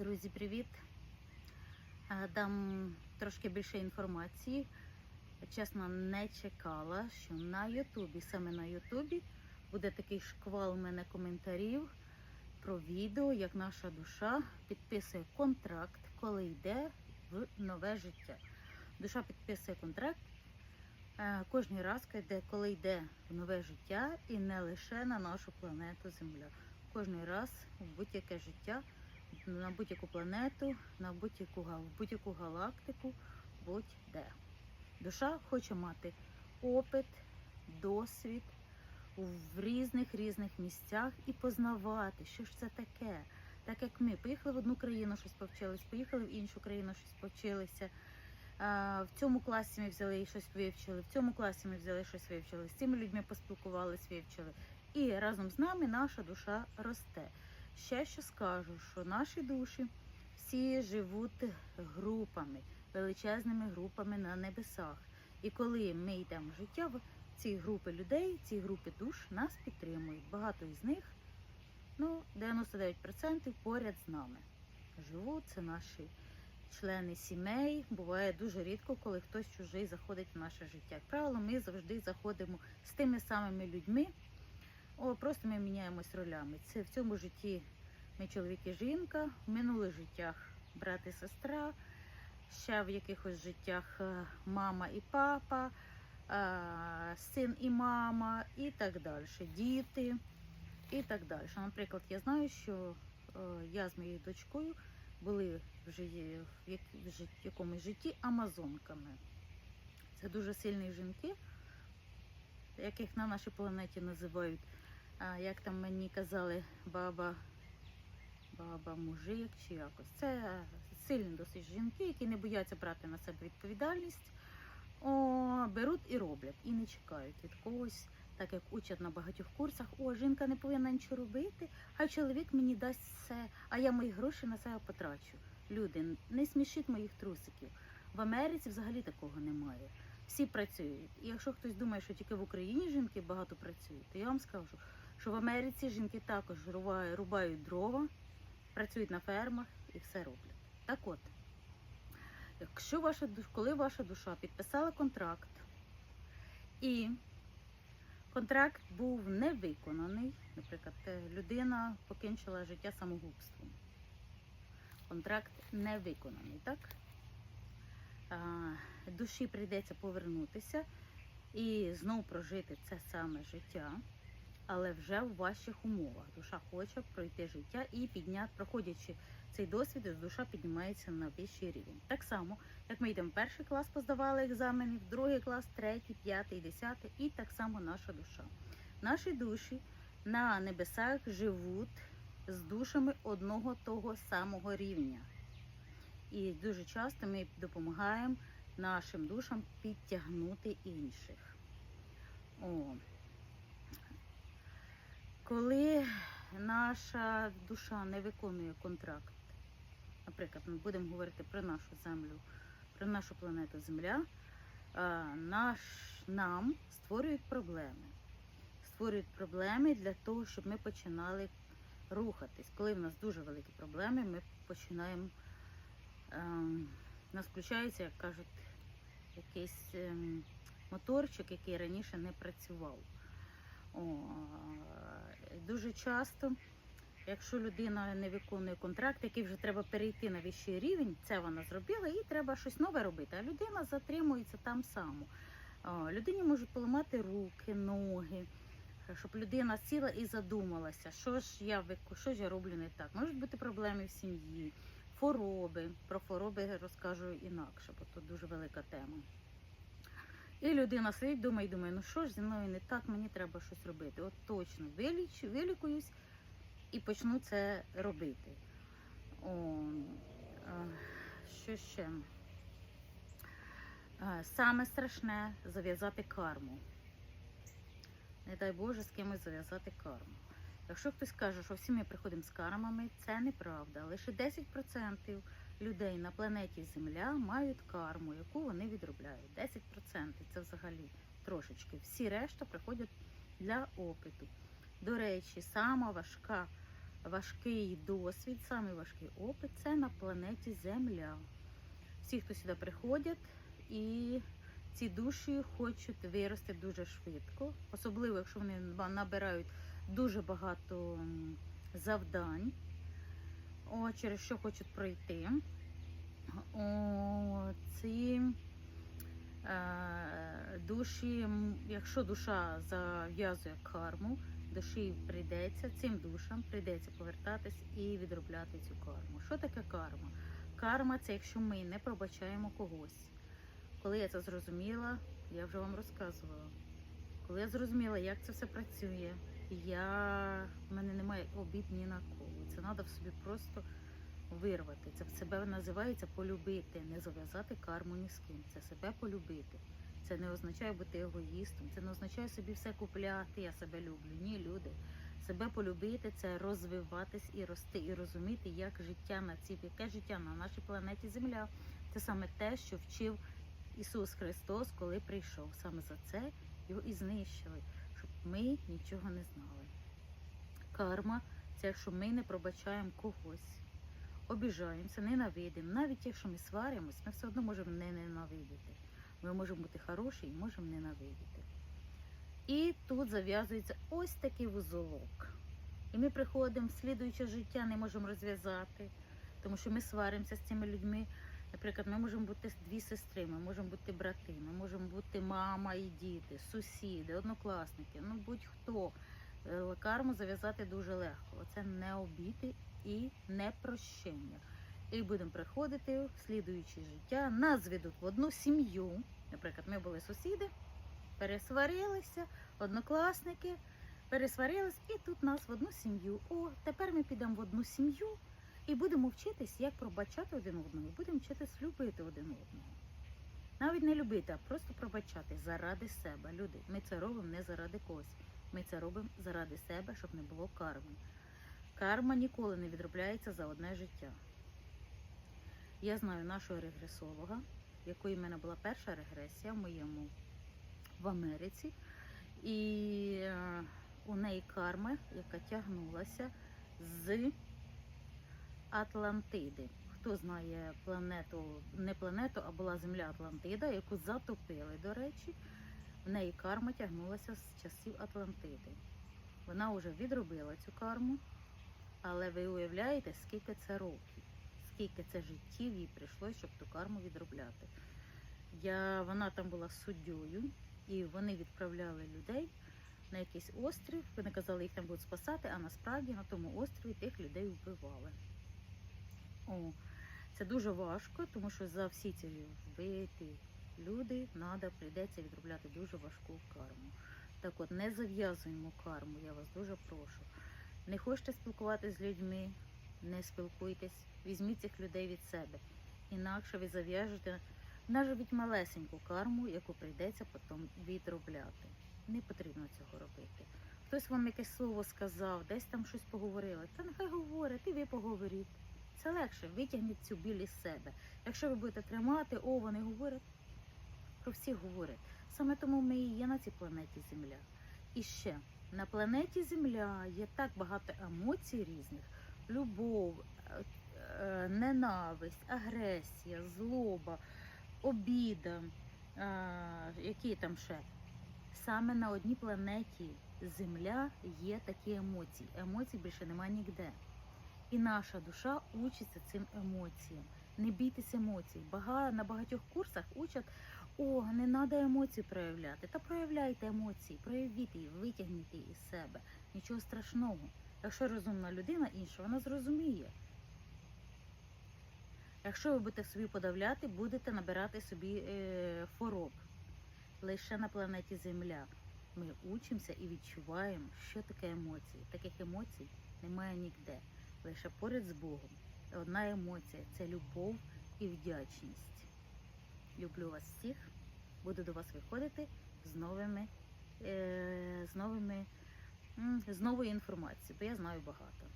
Друзі, привіт! Е, Дам трошки більше інформації. Чесно, не чекала, що на Ютубі, саме на Ютубі, буде такий шквал у мене коментарів про відео, як наша душа підписує контракт, коли йде в нове життя. Душа підписує контракт е, кожен раз, коли йде в нове життя, і не лише на нашу планету Земля. Кожен раз в будь-яке життя на будь-яку планету, на будь-яку будь-яку галактику, будь-де. Душа хоче мати опит, досвід в різних різних місцях і познавати, що ж це таке. Так як ми поїхали в одну країну, щось повчились, поїхали в іншу країну, щось повчилися. В цьому класі ми взяли і щось вивчили, в цьому класі ми взяли щось вивчили, з цими людьми поспілкувалися, вивчили. І разом з нами наша душа росте. Ще що скажу, що наші душі всі живуть групами, величезними групами на небесах. І коли ми йдемо в життя, ці групи людей, ці групи душ нас підтримують. Багато із них, ну, 99% поряд з нами. Живуть, це наші члени сімей. Буває дуже рідко, коли хтось чужий заходить в наше життя. Як правило, ми завжди заходимо з тими самими людьми. О, просто ми міняємось ролями. Це в цьому житті ми чоловік і жінка, в минулих життях брат і сестра, ще в якихось життях е, мама і папа, е, син і мама, і так далі. Діти і так далі. Наприклад, я знаю, що е, я з моєю дочкою були в, житті, в, якомусь житті амазонками. Це дуже сильні жінки, яких на нашій планеті називають, а, як там мені казали, баба, баба, мужик чи якось. Це сильні досить жінки, які не бояться брати на себе відповідальність, о, беруть і роблять, і не чекають від когось, так як учать на багатьох курсах, о, жінка не повинна нічого робити, а чоловік мені дасть все, а я мої гроші на себе потрачу. Люди, не смішіть моїх трусиків. В Америці взагалі такого немає. Всі працюють. І якщо хтось думає, що тільки в Україні жінки багато працюють, то я вам скажу, що в Америці жінки також рубають, дрова, працюють на фермах і все роблять. Так от, якщо ваша коли ваша душа підписала контракт, і контракт був не виконаний, наприклад, е, людина покінчила життя самогубством. Контракт не виконаний, так? Душі прийдеться повернутися і знову прожити це саме життя, але вже в ваших умовах. Душа хоче пройти життя і підняти, проходячи цей досвід, душа піднімається на вищий рівень. Так само, як ми йдемо в перший клас, поздавали екзамени, в другий клас, третій, п'ятий, десятий, і так само наша душа. Наші душі на небесах живуть з душами одного того самого рівня. І дуже часто ми допомагаємо нашим душам підтягнути інших. О. Коли наша душа не виконує контракт, наприклад, ми будемо говорити про нашу землю, про нашу планету Земля, наш, нам створюють проблеми. Створюють проблеми для того, щоб ми починали рухатись. Коли в нас дуже великі проблеми, ми починаємо ем, у нас включається, як кажуть, якийсь ем, моторчик, який раніше не працював. О, дуже часто, якщо людина не виконує контракт, який вже треба перейти на вищий рівень, це вона зробила, і треба щось нове робити. А людина затримується там само. Людині можуть поламати руки, ноги. Щоб людина сіла і задумалася, що ж я вику- що ж я роблю не так. Можуть бути проблеми в сім'ї, хвороби. Про хвороби розкажу інакше, бо тут дуже велика тема. І людина сидить, думає, і думає, ну що ж зі мною не так, мені треба щось робити. От точно виліч, вилікуюсь і почну це робити. О, що ще? Саме страшне зав'язати карму. Не дай Боже з кимось зав'язати карму. Якщо хтось каже, що всі ми приходимо з кармами, це неправда. Лише 10% людей на планеті Земля мають карму, яку вони відробляють. 10% це взагалі трошечки. Всі решта приходять для опиту. До речі, сама важка важкий досвід, самий важкий опит це на планеті Земля. Всі, хто сюди приходять, і ці душі хочуть вирости дуже швидко, особливо якщо вони набирають дуже багато завдань, о, через що хочуть пройти. О, ці е, душі, якщо душа зав'язує карму, душі прийдеться, цим душам прийдеться повертатись і відробляти цю карму. Що таке карма? Карма це якщо ми не пробачаємо когось. Коли я це зрозуміла, я вже вам розказувала. Коли я зрозуміла, як це все працює, я... в мене немає обід ні на кого. Це треба в собі просто вирвати. Це в себе називається полюбити, не зав'язати карму ні з ким. Це себе полюбити. Це не означає бути егоїстом, це не означає собі все купляти, я себе люблю. Ні, люди. Себе полюбити це розвиватись і рости, і розуміти, як життя на цій, яке життя на нашій планеті Земля. Це саме те, що вчив Ісус Христос, коли прийшов. Саме за це його і знищили, ми нічого не знали. Карма це якщо ми не пробачаємо когось, обіжаємося, ненавидимо. Навіть якщо ми сваримось, ми все одно можемо не ненавидіти. Ми можемо бути хороші і можемо ненавидіти. І тут зав'язується ось такий вузолок. І ми приходимо в слідуюче життя, не можемо розв'язати, тому що ми сваримося з цими людьми. Наприклад, ми можемо бути дві сестри, ми можемо бути брати, ми можемо бути мама і діти, сусіди, однокласники, ну будь-хто. Е, Карму зав'язати дуже легко. Оце не обіди і не прощення. І будемо приходити в слідуюче життя. Нас ведуть в одну сім'ю. Наприклад, ми були сусіди, пересварилися, однокласники, пересварились, і тут нас в одну сім'ю. О, тепер ми підемо в одну сім'ю і будемо вчитись, як пробачати один одного. Будемо вчитись любити один одного. Навіть не любити, а просто пробачати заради себе. Люди, ми це робимо не заради когось. Ми це робимо заради себе, щоб не було карми. Карма ніколи не відробляється за одне життя. Я знаю нашого регресолога, якої в мене була перша регресія в моєму в Америці. І е, у неї карма, яка тягнулася з Атлантиди. Хто знає планету, не планету, а була земля Атлантида, яку затопили, до речі, в неї карма тягнулася з часів Атлантиди. Вона вже відробила цю карму, але ви уявляєте, скільки це років, скільки це життів їй прийшлося, щоб ту карму відробляти. Я, вона там була суддєю, і вони відправляли людей на якийсь острів. Вони казали, їх там будуть спасати, а насправді на тому острові тих людей вбивали. О, це дуже важко, тому що за всі ці вбиті люди треба прийдеться відробляти дуже важку карму. Так от, не зав'язуємо карму, я вас дуже прошу. Не хочете спілкуватися з людьми, не спілкуйтесь, візьміть цих людей від себе. Інакше ви зав'яжете навіть малесеньку карму, яку прийдеться потім відробляти. Не потрібно цього робити. Хтось вам якесь слово сказав, десь там щось поговорили. Та нехай говорять, і ви поговоріть. Це легше, витягніть цю біль із себе. Якщо ви будете тримати, о, вони говорять, про всіх говорять. Саме тому ми і є на цій планеті Земля. І ще на планеті Земля є так багато емоцій різних: любов, е, е, ненависть, агресія, злоба, обіда, е, які там ще. Саме на одній планеті Земля є такі емоції. Емоцій більше немає ніде. І наша душа учиться цим емоціям. Не бійтесь емоцій. Бага, на багатьох курсах учать, о, не треба емоції проявляти. Та проявляйте емоції, проявіть її, витягніть її із себе. Нічого страшного. Якщо розумна людина інша, вона зрозуміє. Якщо ви будете собі подавляти, будете набирати собі е, хвороб. Лише на планеті Земля ми учимося і відчуваємо, що таке емоції. Таких емоцій немає ніде лише поряд з Богом. Одна емоція це любов і вдячність. Люблю вас всіх, буду до вас виходити з новими, е, з новими, з новою інформацією, бо я знаю багато.